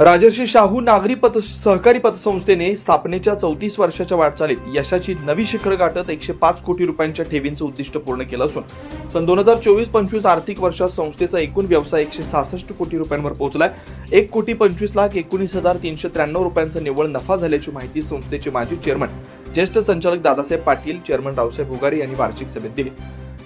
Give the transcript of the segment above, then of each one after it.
राजर्षी शाहू नागरी पत सहकारी पतसंस्थेने स्थापनेच्या चौतीस वर्षाच्या वाटचालीत यशाची नवी शिखर गाठत एकशे पाच कोटी रुपयांच्या ठेवींचं उद्दिष्ट पूर्ण केलं असून सन दोन हजार चोवीस पंचवीस आर्थिक वर्षात संस्थेचा एकूण व्यवसाय एकशे सहासष्ट कोटी रुपयांवर पोहोचलाय. एक कोटी पंचवीस लाख एकोणीस हजार तीनशे त्र्याण्णव रुपयांचा निव्वळ नफा झाल्याची माहिती संस्थेचे माजी चेअरमन ज्येष्ठ संचालक दादासाहेब पाटील चेअरमन रावसाहेब भुगारी यांनी वार्षिक सभेत दिली.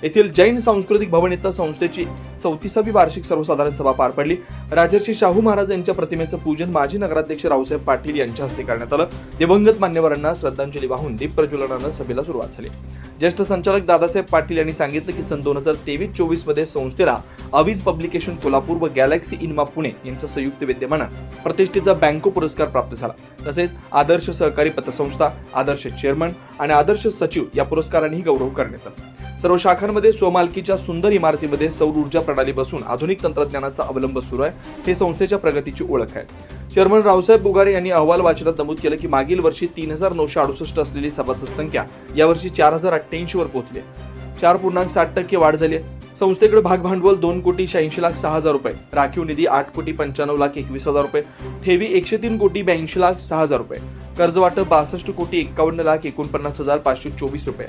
येथील जैन सांस्कृतिक भवन इथं संस्थेची चौतीसावी वार्षिक सर्वसाधारण सभा पार पडली. राजर्षी शाहू महाराज यांच्या प्रतिमेचं पूजन माजी नगराध्यक्ष रावसाहेब पाटील यांच्या हस्ते करण्यात आलं. दिवंगत मान्यवरांना श्रद्धांजली वाहून दीप प्रज्वलनानं सभेला सुरुवात झाली. ज्येष्ठ संचालक दादासाहेब पाटील यांनी सांगितलं की सन दोन हजार तेवीस चोवीसमध्ये संस्थेला अवीज पब्लिकेशन कोल्हापूर व गॅलेक्सी इनमा पुणे यांच्या संयुक्त विद्यमानं प्रतिष्ठेचा बँको पुरस्कार प्राप्त झाला. तसेच आदर्श सहकारी पतसंस्था आदर्श चेअरमन आणि आदर्श सचिव या पुरस्कारांनीही गौरव करण्यात आला. सर्व शाखांमध्ये स्वमालकीच्या सुंदर इमारतीमध्ये सौर ऊर्जा प्रणाली बसून आधुनिक तंत्रज्ञानाचा अवलंब सुरू आहे. हे संस्थेच्या प्रगतीची ओळख आहे. चेअरमन रावसाहेब बुगारे यांनी अहवाल वाचनात नमूद केलं की मागील वर्षी तीन हजार नऊशे अडुसष्ट असलेली सभासद संख्या यावर्षी चार हजार अठ्ठ्याऐंशी वर पोहोचली आहे. चार पूर्णांक साठ टक्के वाढ झाली आहे. संस्थेकडे भागभांडवल दोन कोटी शहाऐंशी लाख सहा हजार रुपये राखीव निधी आठ कोटी पंच्याण्णव लाख एकवीस हजार रुपये ठेवी एकशे तीन कोटी ब्याऐंशी लाख सहा हजार रुपये. कर्ज वाटप बासष्ट कोटी एकावन्न लाख एकोणपन्नास हजार पाचशे चोवीस रुपये.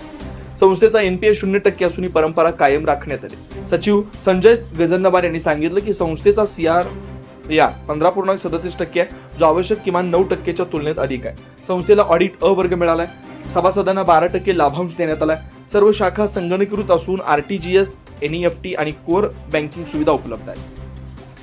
संस्थेचा एनपीए शून्य टक्के असून ही परंपरा कायम राखण्यात आली. सचिव संजय गजन्नवार यांनी सांगितलं की संस्थेचा सीआर या पंधरा पूर्णांक सदतीस टक्के आहे जो आवश्यक किमान नऊ टक्केच्या तुलनेत अधिक आहे. संस्थेला ऑडिट अ वर्ग मिळालाय. सभासदांना बारा टक्के लाभांश देण्यात आलाय. सर्व शाखा संगणकीकृत असून आरटीजीएस एनईएफटी आणि कोर बँकिंग सुविधा उपलब्ध आहे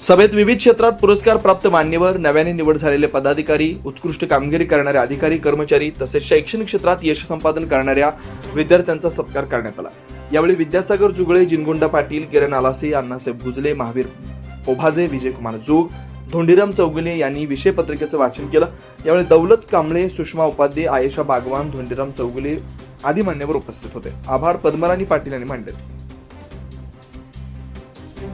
सभेत विविध क्षेत्रात पुरस्कार प्राप्त मान्यवर नव्याने निवड झालेले पदाधिकारी उत्कृष्ट कामगिरी करणारे अधिकारी कर्मचारी तसेच शैक्षणिक क्षेत्रात यश संपादन करणाऱ्या विद्यार्थ्यांचा सत्कार करण्यात आला. यावेळी विद्यासागर जुगळे जिनगुंडा पाटील किरण आलासे अण्णासाहेब भुजले महावीर ओभाजे विजयकुमार जोग धोंडीराम चौगुले यांनी विषय पत्रिकेचं वाचन केलं. यावेळी दौलत कांबळे सुषमा उपाध्ये आयशा बागवान धोंडीराम चौगुले आदी मान्यवर उपस्थित होते. आभार पद्मराणी पाटील यांनी मांडले.